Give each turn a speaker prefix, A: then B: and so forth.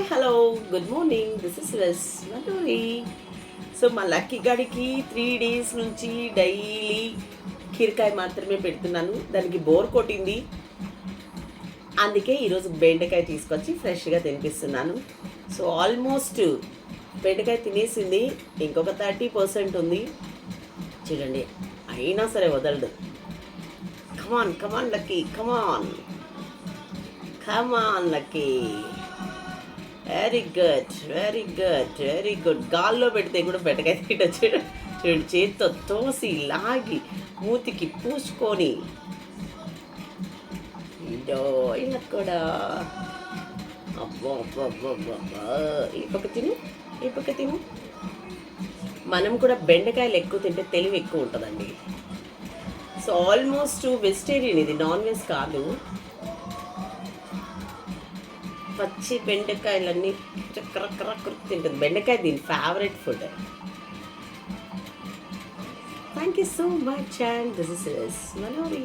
A: Hi hello good morning this is వెస్ Madhuri so మా Lucky గడికి three days నుంచి daily కీరకాయ మాత్రమే పెడుతున్నాను. దానికి బోర్ కొట్టింది. అందుకే ఈరోజు బెండకాయ తీసుకొచ్చి ఫ్రెష్గా తినిపిస్తున్నాను. సో ఆల్మోస్ట్ బెండకాయ తినేసింది. ఇంకొక థర్టీ పర్సెంట్ ఉంది. చూడండి అయినా సరే వదలదు. Come on come on Lucky. Come on come on Lucky. Very good very good very good గాల్లో పెడితే కూడా బెటకాయ తిట్టచ్చు చూడండి చేతితో తోసి లాగి మూతికి పూసుకొని ఇదో ఇలా కూడా. అబ్బో అబ్బో అబ్బో అబ్బో అబ్బో. ఈ పక్క తిను ఈ పక్క తిను. మనం కూడా బెండకాయలు ఎక్కువ తింటే తెలివి ఎక్కువ ఉంటుందండి. సో ఆల్మోస్ట్ వెజిటేరియన్ ఇది నాన్ వెజ్ కాదు. పచ్చి బెండకాయలన్నీ చక్కర కర్ర తింటుంది. బెండకాయ దీని favourite food thank you so much and this is మనోరీ